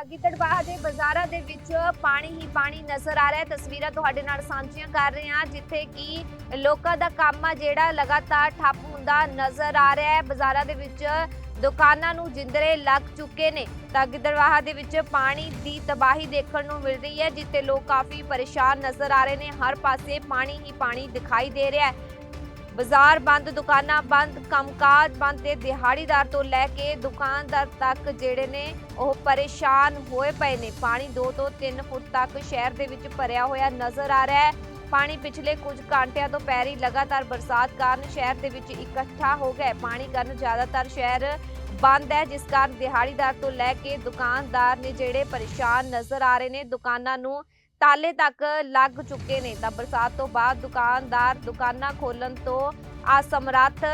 ਤਾਂ ਗਿੱਦੜਬਾਹਾ ਦੇ ਬਾਜ਼ਾਰਾਂ ਦੇ ਵਿੱਚ ਪਾਣੀ ਹੀ ਪਾਣੀ ਨਜ਼ਰ ਆ ਰਿਹਾ ਹੈ। ਤਸਵੀਰਾਂ ਤੁਹਾਡੇ ਨਾਲ ਸਾਂਝੀਆਂ ਕਰ ਰਹੇ ਹਾਂ, ਜਿੱਥੇ ਕਿ ਲੋਕਾਂ ਦਾ ਕੰਮ ਆ ਜਿਹੜਾ ਲਗਾਤਾਰ ਠੱਪ ਹੁੰਦਾ ਨਜ਼ਰ ਆ ਰਿਹਾ ਹੈ। ਬਾਜ਼ਾਰਾਂ ਦੇ ਵਿੱਚ ਦੁਕਾਨਾਂ ਨੂੰ ਜਿੰਦਰੇ ਲੱਗ ਚੁੱਕੇ ਨੇ। ਤਾਂ ਗਿੱਦੜਬਾਹਾ ਦੇ ਵਿੱਚ ਪਾਣੀ ਦੀ ਤਬਾਹੀ ਦੇਖਣ ਨੂੰ ਮਿਲ ਰਹੀ ਹੈ, ਜਿੱਥੇ ਲੋਕ ਕਾਫੀ ਪਰੇਸ਼ਾਨ ਨਜ਼ਰ ਆ ਰਹੇ ਨੇ। ਹਰ ਪਾਸੇ ਪਾਣੀ ਹੀ ਪਾਣੀ ਦਿਖਾਈ ਦੇ ਰਿਹਾ ਹੈ। ਬਾਜ਼ਾਰ ਬੰਦ, ਦੁਕਾਨਾਂ ਬੰਦ, ਕੰਮਕਾਜ ਬੰਦ ਤੇ ਦਿਹਾੜੀਦਾਰ ਤੋਂ ਲੈ ਕੇ ਦੁਕਾਨਦਾਰ ਤੱਕ ਜਿਹੜੇ ਨੇ ਉਹ ਪਰੇਸ਼ਾਨ ਹੋਏ ਪਏ ਨੇ। ਪਾਣੀ 2 ਤੋਂ 3 ਫੁੱਟ ਤੱਕ ਸ਼ਹਿਰ ਦੇ ਵਿੱਚ ਭਰਿਆ ਹੋਇਆ ਨਜ਼ਰ ਆ ਰਿਹਾ ਹੈ। ਪਾਣੀ ਪਿਛਲੇ ਕੁਝ ਘੰਟਿਆਂ ਤੋਂ ਪੈ ਰਹੀ ਲਗਾਤਾਰ ਬਰਸਾਤ ਕਾਰਨ ਸ਼ਹਿਰ ਦੇ ਵਿੱਚ ਇਕੱਠਾ ਹੋ ਗਿਆ ਪਾਣੀ ਕਾਰਨ ਜ਼ਿਆਦਾਤਰ ਸ਼ਹਿਰ ਬੰਦ ਹੈ, ਜਿਸ ਕਾਰਨ ਦਿਹਾੜੀਦਾਰ ਤੋਂ ਲੈ ਕੇ ਦੁਕਾਨਦਾਰ ਨੇ ਜਿਹੜੇ ਪਰੇਸ਼ਾਨ ਨਜ਼ਰ ਆ ਰਹੇ ਨੇ, ਦੁਕਾਨਾਂ ਨੂੰ ਤਾਲੇ ਤੱਕ ਲੱਗ ਚੁੱਕੇ ਨੇ। ਤਾਂ ਬਰਸਾਤ ਤੋਂ ਬਾਅਦ ਦੁਕਾਨਦਾਰ ਦੁਕਾਨਾਂ ਖੋਲਣ ਤੋਂ ਅਸਮਰੱਥ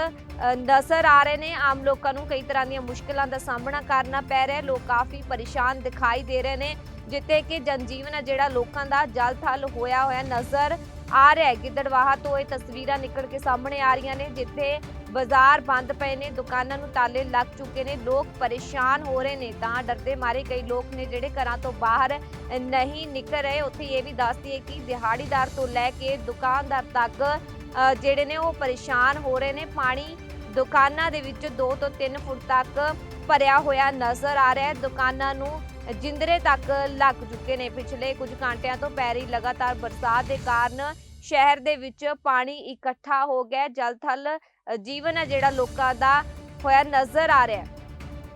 ਨਜ਼ਰ ਆ ਰਹੇ ਨੇ। ਆਮ ਲੋਕਾਂ ਨੂੰ ਕਈ ਤਰ੍ਹਾਂ ਦੀਆਂ ਮੁਸ਼ਕਲਾਂ ਦਾ ਸਾਹਮਣਾ ਕਰਨਾ ਪੈ ਰਿਹਾ ਲੋਕ ਕਾਫੀ ਪਰੇਸ਼ਾਨ ਦਿਖਾਈ ਦੇ ਰਹੇ ਨੇ, ਜਿੱਥੇ ਕਿ ਜਨਜੀਵਨ ਹੈ ਜਿਹੜਾ ਲੋਕਾਂ ਦਾ ਜਲ ਥਲ ਹੋਇਆ ਹੋਇਆ ਨਜ਼ਰ ਆ ਰਿਹਾ ਹੈ। ਗਿੱਦੜਵਾਹਾ ਤੋਂ ਇਹ ਤਸਵੀਰਾਂ ਨਿਕਲ ਕੇ ਸਾਹਮਣੇ ਆ ਰਹੀਆਂ ਨੇ, ਜਿੱਥੇ ਬਾਜ਼ਾਰ ਬੰਦ ਪਏ ਨੇ, ਦੁਕਾਨਾਂ ਨੂੰ ਤਾਲੇ ਲੱਗ ਚੁੱਕੇ ਨੇ, ਲੋਕ ਪਰੇਸ਼ਾਨ ਹੋ ਰਹੇ ਨੇ। ਤਾਂ ਡਰਦੇ ਮਾਰੇ ਕਈ ਲੋਕ ਨੇ ਜਿਹੜੇ ਘਰਾਂ ਤੋਂ ਬਾਹਰ ਨਹੀਂ ਨਿਕਲ ਰਹੇ। ਉੱਥੇ ਇਹ ਵੀ ਦੱਸਦੀ ਹੈ ਕਿ ਦਿਹਾੜੀਦਾਰ ਤੋਂ ਲੈ ਕੇ ਦੁਕਾਨਦਾਰ ਤੱਕ ਜਿਹੜੇ ਨੇ ਉਹ ਪਰੇਸ਼ਾਨ ਹੋ ਰਹੇ ਨੇ। ਪਾਣੀ ਦੁਕਾਨਾਂ ਦੇ ਵਿੱਚ 2 ਤੋਂ 3 ਫੁੱਟ ਤੱਕ ਭਰਿਆ ਹੋਇਆ ਨਜ਼ਰ ਆ ਰਿਹਾ ਹੈ। ਦੁਕਾਨਾਂ ਨੂੰ ਜਿੰਦਰੇ ਤੱਕ ਲੱਗ ਚੁੱਕੇ ਨੇ। ਪਿਛਲੇ ਕੁਝ ਘੰਟਿਆਂ ਤੋਂ ਪੈ ਰਹੀ ਲਗਾਤਾਰ ਬਰਸਾਤ ਦੇ ਕਾਰਨ ਸ਼ਹਿਰ ਦੇ ਵਿੱਚ ਪਾਣੀ ਇਕੱਠਾ ਹੋ ਗਿਆ। ਜਲ ਥਲ ਜੀਵਨ ਹੈ ਜਿਹੜਾ ਲੋਕਾਂ ਦਾ ਹੋਇਆ ਨਜ਼ਰ ਆ ਰਿਹਾ।